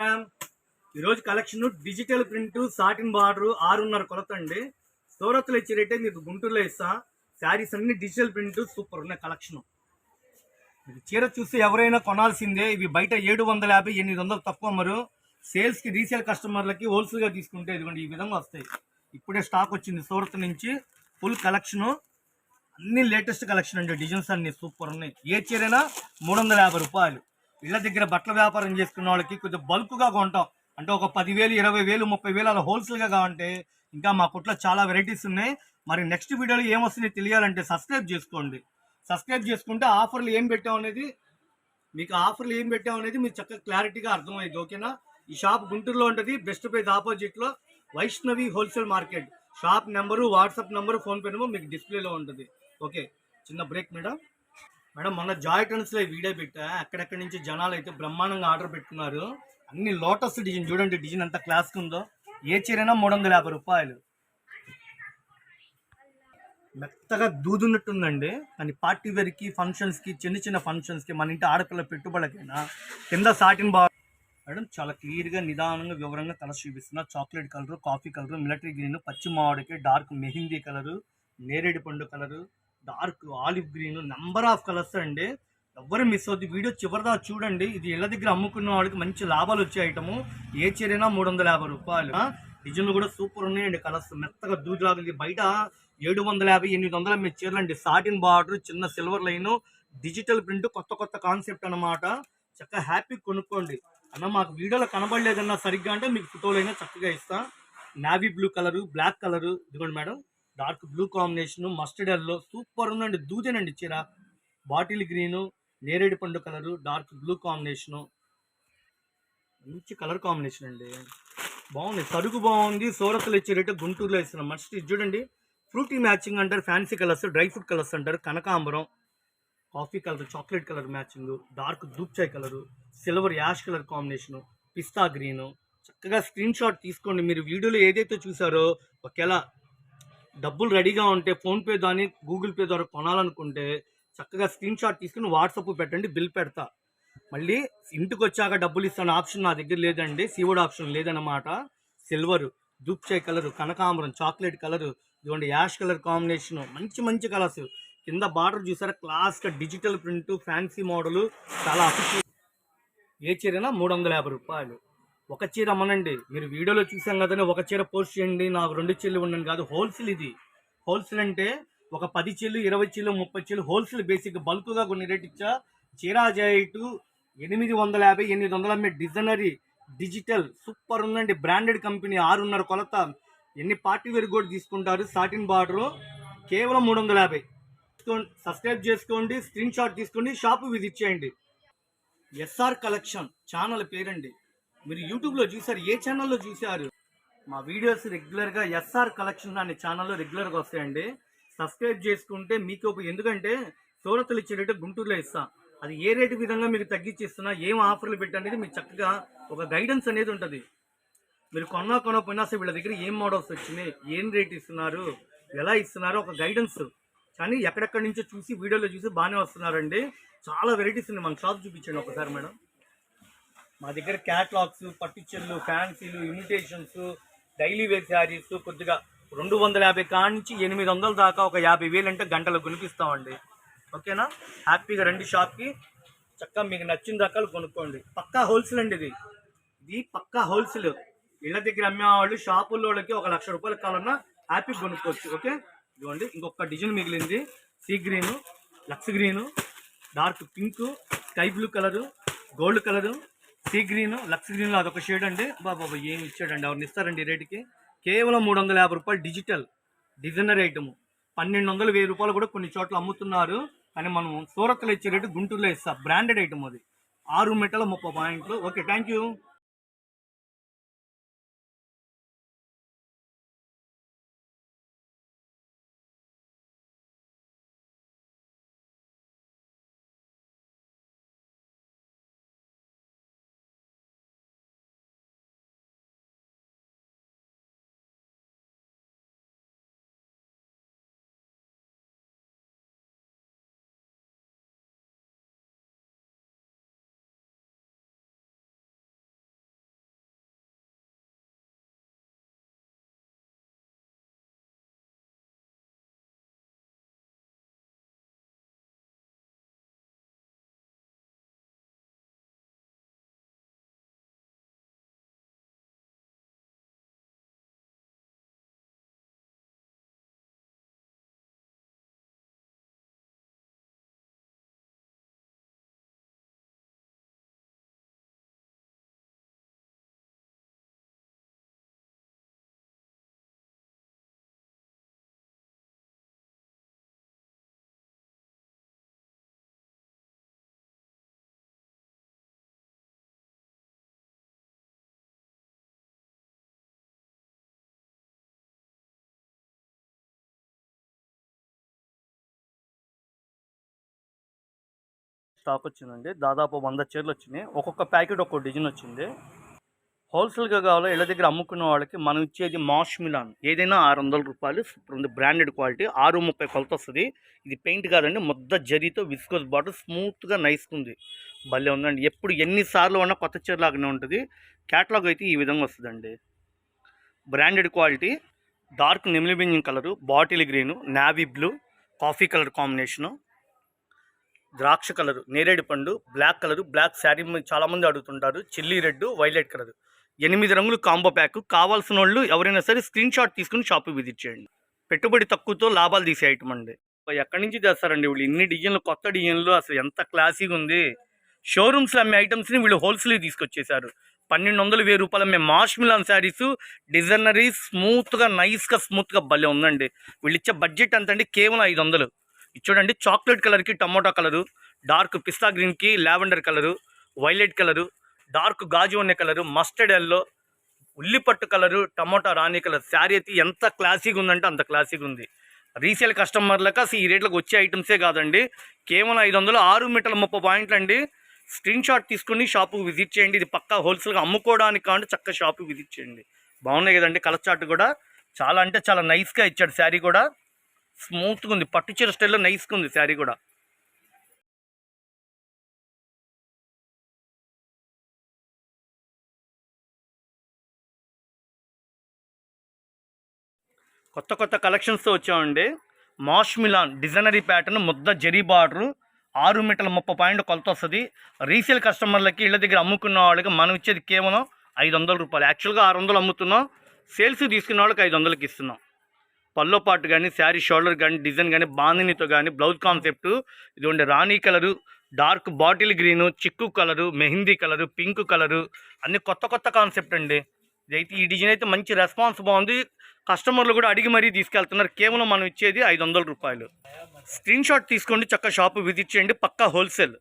ఈరోజు collection digital print satin border ఆరున్నర కొలత అండి సూరత్లో ఇచ్చే రేటే మీకు గుంటూరులో ఇస్తా. శారీస్ అన్ని డిజిటల్ ప్రింట్ సూపర్ ఉన్నాయి కలెక్షన్. చీర చూసి ఎవరైనా కొనాల్సిందే. ఇవి బయట ఏడు వందల యాభై ఎనిమిది వందలు తక్కువ మరు సేల్స్కి రీసేల్ కస్టమర్లకి హోల్సేల్గా తీసుకుంటే ఇదిగోండి ఈ విధంగా వస్తాయి. ఇప్పుడే స్టాక్ వచ్చింది సూరత్ నుంచి. Full collection. అన్ని లేటెస్ట్ కలెక్షన్ అండి. డిజైన్స్ అన్ని సూపర్ ఉన్నాయి. ఏ చీరైనా మూడు వందల యాభై రూపాయలు. ఇళ్ళ దగ్గర బట్టల వ్యాపారం చేసుకున్న వాళ్ళకి కొంచెం బల్క్గా కొంటాం. అంటే ఒక పదివేలు ఇరవై వేలు ముప్పై వేలు అలా హోల్సేల్గా కావాలంటే ఇంకా మా కుట్లో చాలా వెరైటీస్ ఉన్నాయి. మరి నెక్స్ట్ వీడియోలో ఏమొస్తుంది తెలియాలంటే సబ్స్క్రైబ్ చేసుకోండి. సబ్స్క్రైబ్ చేసుకుంటే ఆఫర్లు ఏం పెట్టాం అనేది మీకు ఆఫర్లు ఏం పెట్టాం అనేది మీకు చక్కగా క్లారిటీగా అర్థమైంది ఓకేనా? ఈ షాప్ గుంటూరులో ఉంటుంది బెస్ట్ ప్రైజ్ ఆపోజిట్లో Vaishnavi wholesale market. Shop number WhatsApp number PhonePe number మీకు డిస్ప్లేలో ఉంటుంది. ఓకే చిన్న బ్రేక్ మేడం. మేడం మొన్న జాయ్ ట్రెండ్స్లో వీడియో పెట్టా. అక్కడక్కడి నుంచి జనాలు అయితే బ్రహ్మాండంగా ఆర్డర్ పెట్టుకున్నారు. అన్ని లోటస్ డిజైన్ చూడండి డిజైన్ ఎంత క్లాస్కి ఉందో. ఏ చీరైనా మూడు వందల యాభై రూపాయలు. మెత్తగా దూదున్నట్టుందండి. కానీ పార్టీ వేర్కి ఫంక్షన్స్కి చిన్న చిన్న ఫంక్షన్స్కి మన ఇంటి ఆడపిల్ల పెట్టుబడికైనా కింద సాటిన్ బా మేడం చాలా క్లియర్గా నిదానంగా వివరంగా కలర్స్ చూపిస్తున్నా. Chocolate colour coffee colour military green పచ్చి మామిడికి డార్క్ మెహిందీ కలరు నేరేడు పండు colour dark olive green number of colours అండి. ఎవ్వరు మిస్ అవుద్ది. వీడియో చివరిదా చూడండి. ఇది ఇళ్ళ దగ్గర అమ్ముకున్న వాళ్ళకి మంచి లాభాలు వచ్చే ఐటము ఏ చీరైనా మూడు వందల యాభై రూపాయలు. డిజైన్లు కూడా సూపర్ ఉన్నాయండి కలర్స్. మెత్తగా దూజులాగా బయట ఏడు వందల యాభై ఎనిమిది వందల మీ చీరలండి సాటిన్ బార్డర్ చిన్న సిల్వర్ లైన్ డిజిటల్ ప్రింట్ కొత్త కొత్త కాన్సెప్ట్ అన్నమాట. చక్కగా హ్యాపీ కొనుక్కోండి. అన్న మాకు వీడియోలో కనబడలేదన్నా సరిగ్గా అంటే మీకు ఫోటోలైనా చక్కగా ఇస్తా. Navy blue colour black colour. ఇదిగోండి madam. Dark blue combination mustard yellow super ఉందండి దూదేనండి చీర. బాటిల్ గ్రీను నేరేడు పండు కలరు డార్క్ బ్లూ కాంబినేషను. మంచి కలర్ కాంబినేషన్ అండి. బాగుంది సరుకు బాగుంది సూరత్లో ఇచ్చే రేటు గుంటూరులో ఇస్తున్నాం. మస్ట్ ఇది చూడండి ఫ్రూటీ మ్యాచింగ్ అంటారు fancy colours dry fruit colours అంటారు కనకాంబరం coffee colour chocolate colour matching dark దూప్చాయ్ colour silver ash colour combination పిస్తా గ్రీను. చక్కగా స్క్రీన్ షాట్ తీసుకోండి మీరు వీడియోలో ఏదైతే చూసారో ఒకవేళ డబ్బులు రెడీగా ఉంటే ఫోన్పే కానీ గూగుల్ పే ద్వారా కొనాలనుకుంటే చక్కగా స్క్రీన్ షాట్ తీసుకుని వాట్సాప్ పెట్టండి బిల్ పెడతా. మళ్ళీ ఇంటికి వచ్చాక డబ్బులు ఇస్తాను ఆప్షన్ నా దగ్గర లేదండి సీవుడ్ ఆప్షన్ లేదన్నమాట. సిల్వర్ దూప్చాయ్ కలర్ కనకాంబరం చాక్లెట్ కలర్ ఇదిగోండి యాష్ కలర్ కాంబినేషన్ మంచి మంచి కలర్స్. కింద బార్డర్ చూసారా? క్లాస్గా డిజిటల్ ప్రింట్ ఫ్యాన్సీ మోడలు చాలా అఫిషియల్ ఏ చీరైనా? మూడు వందల యాభై రూపాయలు. ఒక చీర అమ్మనండి. మీరు వీడియోలో చూసాం కదండి ఒక చీర పోస్ట్ చేయండి. నాకు రెండు చీరలు ఉండండి కాదు హోల్సేల్ ఇది. హోల్సేల్ అంటే ఒక పది చీరలు ఇరవై చీరలు ముప్పై చీరలు హోల్సేల్ బేసిక్ బల్క్గా కొన్ని రేట్ ఇచ్చా. చీరా ఎనిమిది వందల యాభై ఎనిమిది వందల అమ్మే డిజైనరీ డిజిటల్ సూపర్ ఉందండి. బ్రాండెడ్ కంపెనీ ఆరున్నర కొలత. ఎన్ని పార్టీ వేర్ కూడా తీసుకుంటారు సాటిన్ బార్డర్ కేవలం మూడు వందల యాభై. సబ్స్క్రైబ్ చేసుకోండి స్క్రీన్ షాట్ తీసుకోండి షాప్ విజిట్ చేయండి. ఎస్ఆర్ కలెక్షన్ ఛానల్ పేరండి. మీరు యూట్యూబ్లో చూసారు ఏ ఛానల్లో చూసారు మా వీడియోస్ రెగ్యులర్గా ఎస్ఆర్ కలెక్షన్ అనే ఛానల్లో రెగ్యులర్గా వస్తాయండి. సబ్స్క్రైబ్ చేసుకుంటే మీకు ఒక- ఎందుకంటే సూరత్లు ఇచ్చేటట్టు గుంటూరులో ఇస్తాం. అది ఏ రేటు విధంగా మీకు తగ్గించి ఇస్తున్నా ఏం ఆఫర్లు పెట్టనేది మీకు చక్కగా ఒక గైడెన్స్ అనేది ఉంటుంది. మీరు కొన్నా కొనకపోయినా అసలు వీళ్ళ దగ్గర ఏం మోడల్స్ వచ్చినాయి ఏం రేట్ ఇస్తున్నారు ఎలా ఇస్తున్నారు ఒక గైడెన్స్ కానీ ఎక్కడెక్కడి నుంచో చూసి వీడియోలో చూసి బాగానే వస్తున్నారండి. చాలా వెరైటీస్ ఉన్నాయి. మన షాప్ చూపించండి ఒకసారి మేడం. మా దగ్గర క్యాట్లాగ్స్ పట్టుచెల్లు ఫ్యాన్సీలు ఇమిటేషన్స్ డైలీ వేర్ శారీస్ కొద్దిగా రెండు వందల యాభై కాడి నుంచి ఎనిమిది వందల దాకా ఒక యాభై వేలు అంటే గంటలు కొనిపిస్తామండి. ఓకేనా? హ్యాపీగా రండి షాప్కి. చక్కగా మీకు నచ్చిన రకాలు కొనుక్కోండి. పక్కా హోల్సేల్ అండి ఇది. ఇది పక్కా హోల్సేల్ ఇళ్ళ దగ్గర అమ్మేవాళ్ళు షాపుల్లోకి ఒక లక్ష రూపాయల కావాలన్నా హ్యాపీ కొనుక్కోవచ్చు. ఓకే? ఇదిగోండి ఇంకొక డిజైన్ మిగిలింది. Sea green lux green dark pink sky blue colour gold colour sea green lux గ్రీన్లో అదొక షేడ్ అండి. బాబా ఏమి ఇచ్చాడండి? ఎవరిని ఇస్తారండి రేటుకి? కేవలం మూడు వందల యాభై రూపాయలు డిజిటల్ డిజైనర్ ఐటమ్. పన్నెండు వందలు వెయ్యి రూపాయలు కూడా కొన్ని చోట్ల అమ్ముతున్నారు. కానీ మనం సూరత్లో ఇచ్చే రేటు గుంటూరులో ఇస్తాం. బ్రాండెడ్ ఐటమ్ అది. ఆరు మెటల ముప్పై పాయింట్లు. Okay thank you. స్టాక్ వచ్చిందండి. దాదాపు వంద చీరలు వచ్చినాయి. ఒక్కొక్క ప్యాకెట్ ఒక్కొక్క డిజైన్ వచ్చింది. హోల్సేల్గా కావాలో ఇళ్ళ దగ్గర అమ్ముకున్న వాళ్ళకి మనం ఇచ్చేది మాష్ మిలాన్. ఏదైనా ఆరు వందల రూపాయలు సూపర్ ఉంది బ్రాండెడ్ క్వాలిటీ ఆరు ముప్పై కొలత వస్తుంది. ఇది పెయింట్ కాదండి ముద్ద జరీతో విస్కోస్ బాటిల్ స్మూత్గా నైస్ ఉంది. భలే ఉందండి. ఎప్పుడు ఎన్నిసార్లు ఉన్నా కొత్త చీరలాగానే ఉంటుంది. క్యాటలాగ్ అయితే ఈ విధంగా వస్తుందండి. Branded quality dark నెమిలిబింజింగ్ colour bottle green navy blue coffee colour combination. ద్రాక్ష కలరు నేరేడు పండు బ్లాక్ కలరు బ్లాక్ శారీ చాలామంది అడుగుతుంటారు. Chilli red violet colour. ఎనిమిది రంగులు కాంబో ప్యాక్. కావాల్సిన వాళ్ళు ఎవరైనా సరే స్క్రీన్ షాట్ తీసుకుని షాప్ విజిట్ చేయండి. పెట్టుబడి తక్కువతో లాభాలు తీసే ఐటమ్ అండి. ఎక్కడి నుంచి తెస్తారండి వీళ్ళు? ఇన్ని డిజైన్లు కొత్త డిజైన్లు అసలు ఎంత క్లాసీగా ఉంది. షోరూమ్స్లో అమ్మే ఐటమ్స్ని వీళ్ళు హోల్సేల్ తీసుకొచ్చేసారు పన్నెండు వందలు వెయ్యి రూపాయలు అమ్మే మాష్ మిలాన్ శారీస్ డిజైనరీ స్మూత్గా నైస్గా స్మూత్గా భలే ఉందండి. వీళ్ళు ఇచ్చే బడ్జెట్ ఎంత అండి కేవలం ఐదు వందలు. ఇది చూడండి చాక్లెట్ కలర్కి టమోటా కలరు డార్క్ పిస్తా గ్రీన్కి lavender colour violet colour dark గాజు ఉన్న కలరు మస్టర్డ్ ఎల్లో ఉల్లిపట్టు కలరు టమోటా రాణి కలర్. శారీ అయితే ఎంత క్లాసీగా ఉందంటే అంత క్లాసీగా ఉంది. రీసేల్ కస్టమర్లకు అసలు ఈ రేట్లకు వచ్చే ఐటమ్సే కాదండి. కేవలం ఐదు వందలు ఆరు మీటర్ల ముప్పై పాయింట్లు అండి. స్క్రీన్ షాట్ తీసుకుని షాపుకి విజిట్ చేయండి. ఇది పక్కా హోల్సేల్గా అమ్ముకోవడానికి కానీ చక్క షాపుకి విజిట్ చేయండి. బాగున్నాయి కదండి కలర్ చార్ట్ కూడా. చాలా అంటే చాలా నైస్గా ఇచ్చాడు శారీ కూడా. స్మూత్గా ఉంది. పట్టు చీర స్టైల్లో నైస్గా ఉంది శారీ కూడా. కొత్త కొత్త కలెక్షన్స్తో వచ్చామండి. మాష్ మిలాన్ డిజైనరీ ప్యాటర్న్ ముద్ద జరీ బార్డరు ఆరు మీటర్ల ముప్పై పాయింట్ కొలత వస్తుంది. రీసేల్ కస్టమర్లకి ఇళ్ళ దగ్గర అమ్ముకున్న వాళ్ళకి మనం ఇచ్చేది కేవలం ఐదు వందల రూపాయలు. యాక్చువల్గా ఆరు వందలు అమ్ముతున్నాం. సేల్స్ తీసుకున్న వాళ్ళకి ఐదు వందలకి ఇస్తున్నాం. పల్లో పాటు కానీ శారీ షోల్డర్ కానీ డిజైన్ కానీ బాందినితో కానీ బ్లౌజ్ కాన్సెప్ట్ ఇది ఉండే రాణి కలరు డార్క్ బాటిల్ గ్రీను చిక్కు colour mehndi colour pink colour అన్ని కొత్త కొత్త కాన్సెప్ట్ అండి. ఇదైతే ఈ డిజైన్ అయితే మంచి రెస్పాన్స్ బాగుంది. కస్టమర్లు కూడా అడిగి మరీ తీసుకెళ్తున్నారు. కేవలం మనం ఇచ్చేది ఐదు వందల రూపాయలు. స్క్రీన్ షాట్ తీసుకోండి చక్క షాప్ విజిట్ చేయండి. పక్కా హోల్సేల్.